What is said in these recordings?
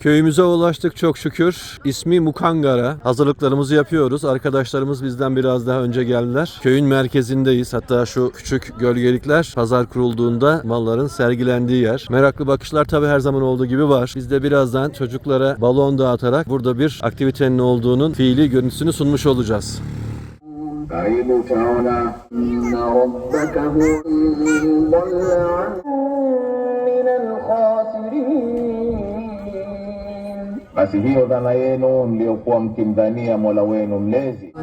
Köyümüze ulaştık çok şükür. İsmi Mukangara. Hazırlıklarımızı yapıyoruz. Arkadaşlarımız bizden biraz daha önce geldiler. Köyün merkezindeyiz. Hatta şu küçük gölgelikler pazar kurulduğunda malların sergilendiği yer. Meraklı bakışlar tabi her zaman olduğu gibi var. Biz de birazdan çocuklara balon dağıtarak burada bir aktivitenin olduğunun fiili görüntüsünü sunmuş olacağız. alkhasirin. Basi hiyo dhana yenu mliokuwa mkimdhania mola wenu mlezi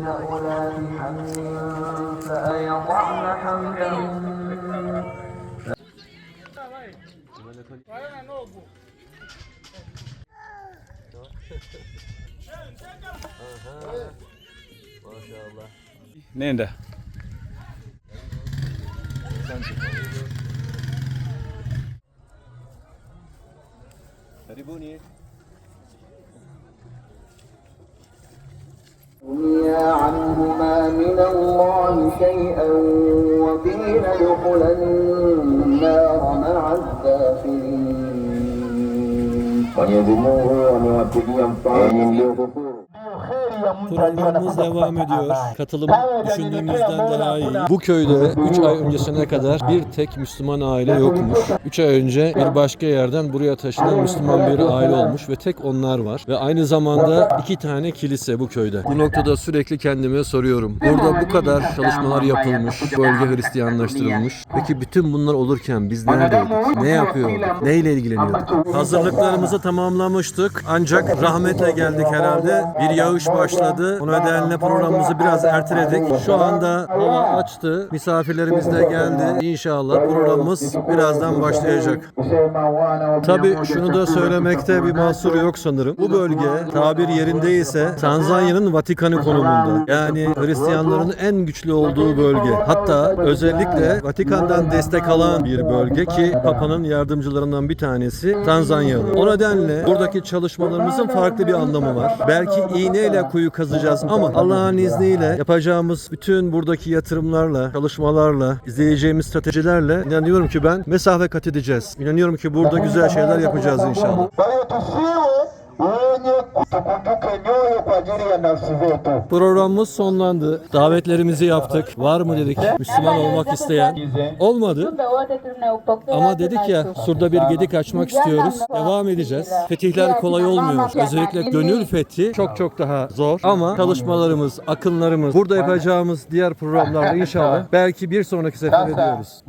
Nenda. Karibuni. من الله شيئا وقيل ادخل النار مع الداخلين. فيذموه ومعتديا فاهم ليغفر Programımız devam ediyor. Katılım düşündüğümüzden daha iyi. Bu köyde 3 ay öncesine kadar bir tek Müslüman aile yokmuş. 3 ay önce bir başka yerden buraya taşınan Müslüman bir aile olmuş ve tek onlar var. Ve aynı zamanda iki tane kilise bu köyde. Bu noktada sürekli kendime soruyorum. Burada bu kadar çalışmalar yapılmış, bölge Hristiyanlaştırılmış. Peki bütün bunlar olurken biz neredeydik? Ne yapıyorduk? Neyle ilgileniyorduk? Hazırlıklarımızı tamamlamıştık. Ancak rahmetle geldik herhalde. Bir yağış başladı. O nedenle programımızı biraz erteledik. Şu anda hava açtı. Misafirlerimiz de geldi. İnşallah programımız birazdan başlayacak. Tabi şunu da söylemekte bir mahsur yok sanırım. Bu bölge tabir yerindeyse Tanzanya'nın Vatikan'ı konumunda. Yani Hristiyanların en güçlü olduğu bölge. Hatta özellikle Vatikan'dan destek alan bir bölge ki Papa'nın yardımcılarından bir tanesi Tanzanyalı. O nedenle buradaki çalışmalarımızın farklı bir anlamı var. Belki iğneyle kuyu kazacağız ama Allah'ın izniyle yapacağımız bütün buradaki yatırımlarla, çalışmalarla, izleyeceğimiz stratejilerle inanıyorum ki ben mesafe kat edeceğiz. İnanıyorum ki burada güzel şeyler yapacağız inşallah. Kutukutuka nyoyo kwa ajili ya nafsi zetu. Programımız sonlandı. Davetlerimizi yaptık. Var mı dedik Müslüman olmak isteyen. Olmadı. Ama dedik ya surda bir gedik açmak istiyoruz. Devam edeceğiz. Fetihler kolay olmuyor. Özellikle gönül fethi çok çok daha zor. Ama çalışmalarımız, akınlarımız, burada yapacağımız diğer programlarda inşallah belki bir sonraki sefer ediyoruz.